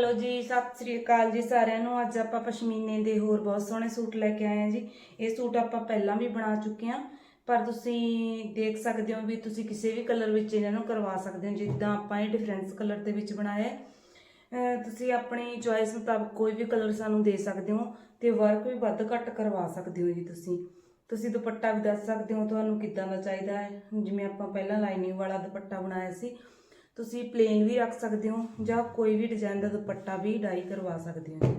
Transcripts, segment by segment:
Hello ਜੀ, ਸਤਿ ਸ੍ਰੀ ਅਕਾਲ ਜੀ ਸਾਰਿਆਂ ਨੂੰ। ਅੱਜ ਆਪਾਂ ਪਸ਼ਮੀਨੇ ਦੇ ਹੋਰ ਬਹੁਤ ਸੋਹਣੇ ਸੂਟ ਲੈ ਕੇ ਆਏ ਹਾਂ ਜੀ। ਇਹ ਸੂਟ ਆਪਾਂ ਪਹਿਲਾਂ ਵੀ ਬਣਾ ਚੁੱਕੇ ਹਾਂ ਪਰ ਤੁਸੀਂ ਦੇਖ ਸਕਦੇ ਹੋ ਵੀ ਤੁਸੀਂ ਕਿਸੇ ਵੀ ਕਲਰ ਵਿੱਚ ਇਹਨਾਂ ਨੂੰ ਕਰਵਾ ਸਕਦੇ ਹੋ। ਜਿੱਦਾਂ ਆਪਾਂ ਇਹ ਡਿਫਰੈਂਸ ਕਲਰ ਦੇ ਵਿੱਚ ਬਣਾਇਆ ਤੁਸੀਂ ਆਪਣੀ ਚੋਇਸ ਮੁਤਾਬਕ ਕੋਈ ਵੀ ਕਲਰ ਸਾਨੂੰ ਦੇ ਸਕਦੇ ਹੋ ਤੇ ਵਰਕ ਵੀ ਵੱਧ ਘੱਟ ਕਰਵਾ ਸਕਦੇ ਹੋ ਜੀ ਤੁਸੀਂ। ਤੁਸੀਂ ਦੁਪੱਟਾ ਵੀ ਦੱਸ ਸਕਦੇ ਹੋ ਤੁਹਾਨੂੰ ਕਿੱਦਾਂ ਦਾ ਚਾਹੀਦਾ ਹੈ। ਜਿਵੇਂ ਆਪਾਂ ਪਹਿਲਾਂ ਲਾਈਨਿੰਗ ਵਾਲਾ ਦੁਪੱਟਾ ਬਣਾਇਆ ਸੀ ਤੁਸੀਂ ਪਲੇਨ ਵੀ ਰੱਖ ਸਕਦੇ ਹੋ ਜਾਂ ਕੋਈ ਵੀ ਡਿਜ਼ਾਈਨ ਦਾ ਦੁਪੱਟਾ ਵੀ ਡਾਈ ਕਰਵਾ ਸਕਦੇ ਹੋ ਜੀ।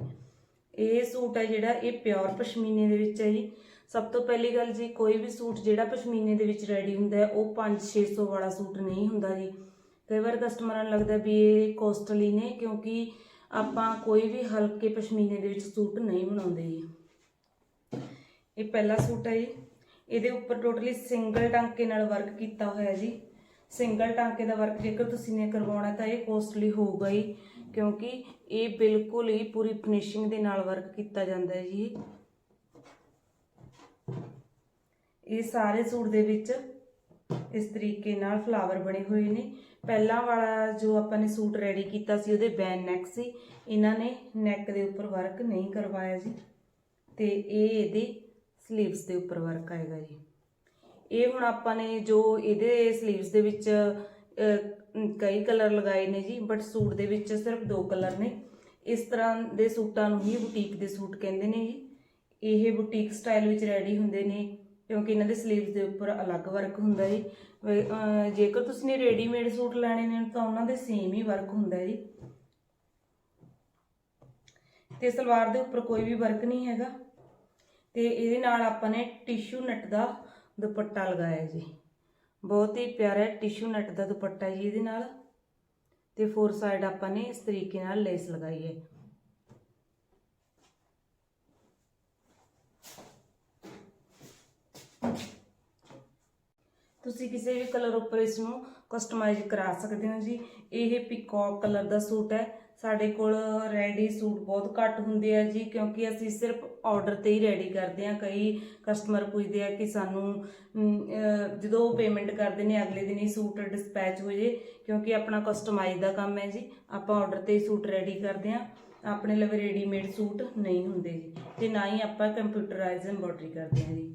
ਇਹ ਸੂਟ ਹੈ ਜਿਹੜਾ ਇਹ ਪਿਓਰ ਪਸ਼ਮੀਨੇ ਦੇ ਵਿੱਚ ਹੈ ਜੀ। ਸਭ ਤੋਂ ਪਹਿਲੀ ਗੱਲ ਜੀ, ਕੋਈ ਵੀ ਸੂਟ ਜਿਹੜਾ ਪਸ਼ਮੀਨੇ ਦੇ ਵਿੱਚ ਰੈਡੀ ਹੁੰਦਾ ਹੈ, ਉਹ 5-600 ਵਾਲਾ ਸੂਟ ਨਹੀਂ ਹੁੰਦਾ ਜੀ। ਕਈ ਵਾਰ ਕਸਟਮਰਾਂ ਨੂੰ ਲੱਗਦਾ ਵੀ ਇਹ ਕੋਸਟਲੀ ਨੇ ਕਿਉਂਕਿ ਆਪਾਂ ਕੋਈ ਵੀ ਹਲਕੇ ਪਸ਼ਮੀਨੇ ਦੇ ਵਿੱਚ ਸੂਟ ਨਹੀਂ ਬਣਾਉਂਦੇ ਜੀ। ਇਹ ਪਹਿਲਾ ਸੂਟ ਹੈ ਜੀ। ਇਹਦੇ ਉੱਪਰ ਟੋਟਲੀ ਸਿੰਗਲ ਟਾਂਕੇ ਨਾਲ ਵਰਕ ਕੀਤਾ ਹੋਇਆ ਜੀ। ਸਿੰਗਲ ਟਾਂਕੇ ਦਾ ਵਰਕ ਜੇਕਰ ਤੁਸੀਂ ਨੇ ਕਰਵਾਉਣਾ ਤਾਂ ਇਹ ਕੋਸਟਲੀ ਹੋਊਗਾ ਹੀ, ਕਿਉਂਕਿ ਇਹ ਬਿਲਕੁਲ ਹੀ ਪੂਰੀ ਫਿਨਿਸ਼ਿੰਗ ਦੇ ਨਾਲ ਵਰਕ ਕੀਤਾ ਜਾਂਦਾ ਹੈ ਜੀ। ਇਹ ਸਾਰੇ ਸੂਟ ਦੇ ਵਿੱਚ ਇਸ ਤਰੀਕੇ ਨਾਲ ਫਲਾਵਰ ਬਣੇ ਹੋਏ ਨੇ। ਪਹਿਲਾਂ ਵਾਲਾ ਜੋ ਆਪਾਂ ਨੇ ਸੂਟ ਰੈਡੀ ਕੀਤਾ ਸੀ, ਉਹਦੇ ਬੈਨ ਨੈਕ ਸੀ। ਇਹਨਾਂ ਨੇ ਨੈਕ ਦੇ ਉੱਪਰ ਵਰਕ ਨਹੀਂ ਕਰਵਾਇਆ ਜੀ। ਤੇ ਇਹ ਇਹਦੇ ਸਲੀਵਸ ਦੇ ਉੱਪਰ ਵਰਕ ਆਏਗਾ ਜੀ। ਇਹ ਹੁਣ ਆਪਾਂ ਨੇ ਜੋ ਇਹਦੇ 슬ੀਵਸ ਦੇ ਵਿੱਚ ਕਈ ਕਲਰ ਲਗਾਏ ਨੇ ਜੀ ਬਟ ਸੂਟ ਦੇ ਵਿੱਚ ਸਿਰਫ ਦੋ ਕਲਰ ਨੇ। ਇਸ ਤਰ੍ਹਾਂ ਦੇ ਸੂਟਾਂ ਨੂੰ ਹੀ ਬੁਟੀਕ ਦੇ ਸੂਟ ਕਹਿੰਦੇ ਨੇ ਜੀ। ਇਹ ਬੁਟੀਕ ਸਟਾਈਲ ਵਿੱਚ ਰੈਡੀ ਹੁੰਦੇ ਨੇ, ਕਿਉਂਕਿ ਇਹਨਾਂ ਦੇ 슬ੀਵਸ ਦੇ ਉੱਪਰ ਅਲੱਗ ਵਰਕ ਹੁੰਦਾ ਜੀ। ਜੇਕਰ ਤੁਸੀਂ ਨੇ ਰੈਡੀਮੇਡ ਸੂਟ ਲੈਣੇ ਨੇ, ਤਾਂ ਉਹਨਾਂ ਦੇ ਸੇਮ ਹੀ ਵਰਕ ਹੁੰਦਾ ਜੀ। ਤੇ ਸਲਵਾਰ ਦੇ ਉੱਪਰ ਕੋਈ ਵੀ ਵਰਕ ਨਹੀਂ ਹੈਗਾ। ਤੇ ਇਹਦੇ ਨਾਲ ਆਪਾਂ ਨੇ ਟਿਸ਼ੂ ਨਟ ਦਾ ਦੁਪੱਟਾ ਲਗਾਇਆ ਜੀ। ਬਹੁਤ ਹੀ ਪਿਆਰਾ ਟਿਸ਼ੂ ਨਟ ਦਾ ਦੁਪੱਟਾ ਜੀ ਇਹਦੇ ਨਾਲ। ਤੇ ਫੋਰ ਸਾਈਡ ਆਪਾਂ ਨੇ ਇਸ ਤਰੀਕੇ ਨਾਲ ਲੇਸ ਲਗਾਈ ਹੈ। ਤੁਸੀਂ ਕਿਸੇ ਵੀ ਕਲਰ ਉੱਪਰ ਇਸ ਨੂੰ ਕਸਟਮਾਈਜ਼ ਕਰਾ ਸਕਦੇ ਹੋ ਜੀ। ਇਹ ਪਿਕੌਕ ਕਲਰ ਦਾ ਸੂਟ ਹੈ। ਸਾਡੇ ਕੋਲ ਰੈਡੀ ਸੂਟ ਬਹੁਤ ਘੱਟ ਹੁੰਦੇ ਆ ਜੀ, ਕਿਉਂਕਿ ਅਸੀਂ ਸਿਰਫ ਆਰਡਰ ਤੇ ਹੀ ਰੈਡੀ ਕਰਦੇ ਆ ਕਈ ਕਸਟਮਰ ਪੁੱਛਦੇ ਆ ਕਿ ਸਾਨੂੰ ਜਦੋਂ ਪੇਮੈਂਟ ਕਰਦੇ ਨੇ, ਅਗਲੇ ਦਿਨ ਹੀ ਸੂਟ ਡਿਸਪੈਚ ਹੋ ਜੇ, ਕਿਉਂਕਿ ਆਪਣਾ ਕਸਟਮਾਈਜ਼ ਦਾ ਕੰਮ ਹੈ ਜੀ। ਆਪਾਂ ਆਰਡਰ ਤੇ ਹੀ ਸੂਟ ਰੈਡੀ ਕਰਦੇ ਆ ਆਪਣੇ ਲਈ ਰੈਡੀਮੇਡ ਸੂਟ ਨਹੀਂ ਹੁੰਦੇ ਜੀ। ਤੇ ਨਾ ਹੀ ਆਪਾਂ ਕੰਪਿਊਟਰਾਈਜ਼ ਐਮਬ੍ਰੋਇਡਰੀ ਕਰਦੇ ਆ ਜੀ।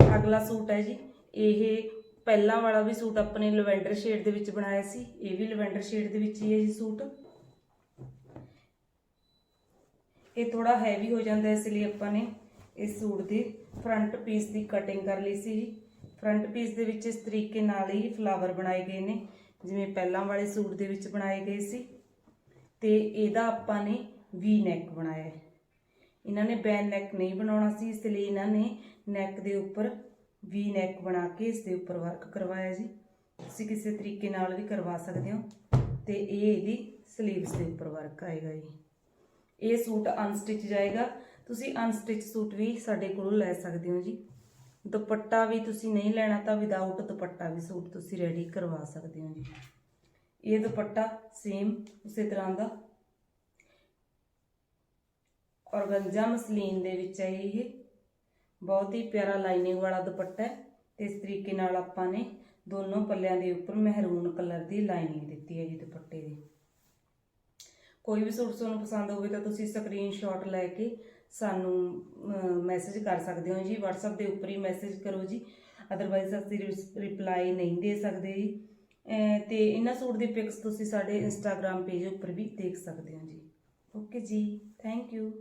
ਅਗਲਾ ਸੂਟ ਹੈ ਜੀ, ਇਹ ਪਹਿਲਾਂ ਵਾਲਾ ਵੀ ਸੂਟ ਆਪਣੇ ਲਵੈਂਡਰ ਸ਼ੇਡ ਦੇ ਵਿੱਚ ਬਣਾਇਆ ਸੀ, ਇਹ ਵੀ ਲਵੈਂਡਰ ਸ਼ੇਡ ਦੇ ਵਿੱਚ ਹੀ ਹੈ ਜੀ ਸੂਟ। ਇਹ ਥੋੜਾ ਹੈਵੀ ਹੋ ਜਾਂਦਾ ਇਸ ਲਈ ਆਪਾਂ ਨੇ ਇਸ ਸੂਟ ਦੀ ਫਰੰਟ ਪੀਸ ਦੀ ਕਟਿੰਗ ਕਰ ਲਈ ਸੀ। ਜੀ ਫਰੰਟ ਪੀਸ ਦੇ ਵਿੱਚ ਇਸ ਤਰੀਕੇ ਨਾਲ ਹੀ ਫਲਾਵਰ ਬਣਾਏ ਗਏ ਨੇ, ਜਿਵੇਂ ਪਹਿਲਾਂ ਵਾਲੇ ਸੂਟ ਦੇ ਵਿੱਚ ਬਣਾਏ ਗਏ ਸੀ। ਤੇ ਇਹਦਾ ਆਪਾਂ ਨੇ ਵੀ ਨੈਕ ਬਣਾਇਆ ਹੈ। ਇਹਨਾਂ ਨੇ ਬੈਨ ਨੈਕ ਨਹੀਂ ਬਣਾਉਣਾ ਸੀ, ਇਸ ਲਈ ਇਹਨਾਂ ਨੇ ਨੈਕ ਦੇ ਉੱਪਰ ਵੀ ਨੈਕ ਬਣਾ ਕੇ ਇਸ ਦੇ ਉੱਪਰ ਵਰਕ ਕਰਵਾਇਆ ਜੀ। ਤੁਸੀਂ ਕਿਸੇ ਤਰੀਕੇ ਨਾਲ ਵੀ ਕਰਵਾ ਸਕਦੇ ਹੋ। ਤੇ ਇਹ ਇਹਦੀ ਸਲੀਵਸ ਦੇ ਉੱਪਰ ਵਰਕ ਆਏਗਾ ਜੀ। ਇਹ ਸੂਟ ਅਨਸਟਿਚ ਜਾਏਗਾ। ਤੁਸੀਂ ਅਨਸਟਿਚ ਸੂਟ ਵੀ ਸਾਡੇ ਕੋਲੋਂ ਲੈ ਸਕਦੇ ਹੋ ਜੀ। ਦੁਪੱਟਾ ਵੀ ਤੁਸੀਂ ਨਹੀਂ ਲੈਣਾ ਤਾਂ ਵਿਦਆਊਟ ਦੁਪੱਟਾ ਵੀ ਸੂਟ ਤੁਸੀਂ ਰੈਡੀ ਕਰਵਾ ਸਕਦੇ ਹੋ ਜੀ। ਇਹ ਦੁਪੱਟਾ ਸੇਮ ਉਸੇ ਤਰ੍ਹਾਂ ਦਾ। ਔਰਗੰਜਾ ਮਸਲੀਨ ਦੇ ਵਿੱਚ ਹੈ ਇਹ। ਬਹੁਤ ਹੀ ਪਿਆਰਾ ਲਾਈਨਿੰਗ ਵਾਲਾ ਦੁਪੱਟਾ ਹੈ। ਤੇ ਇਸ ਤਰੀਕੇ ਨਾਲ ਆਪਾਂ ਨੇ ਦੋਨੋਂ ਪੱਲਿਆਂ ਦੇ ਉੱਪਰ ਮਹਿਰੂਨ ਕਲਰ ਦੀ ਲਾਈਨਿੰਗ ਦਿੱਤੀ ਹੈ ਜੀ ਦੁਪੱਟੇ ਦੀ। ਕੋਈ ਵੀ ਸੂਟ ਤੁਹਾਨੂੰ ਪਸੰਦ ਹੋਵੇ ਤਾਂ ਤੁਸੀਂ ਸਕਰੀਨਸ਼ਾਟ ਲੈ ਕੇ ਸਾਨੂੰ ਮੈਸੇਜ ਕਰ ਸਕਦੇ ਹੋ ਜੀ। WhatsApp ਦੇ ਉੱਪਰ ਹੀ ਮੈਸੇਜ ਕਰੋ ਜੀ। ਅਦਰਵਾਈਜ਼ ਅਸੀਂ ਰਿਪਲਾਈ ਨਹੀਂ ਦੇ ਸਕਦੇ ਜੀ। ਅਹ, ਤੇ ਇਹਨਾਂ ਸੂਟ ਦੀ ਪਿਕਸ ਤੁਸੀਂ ਸਾਡੇ ਇੰਸਟਾਗ੍ਰam ਪੇਜ ਉੱਪਰ ਵੀ ਦੇਖ ਸਕਦੇ ਹੋ ਜੀ। ਓਕੇ ਜੀ ਥੈਂਕ ਯੂ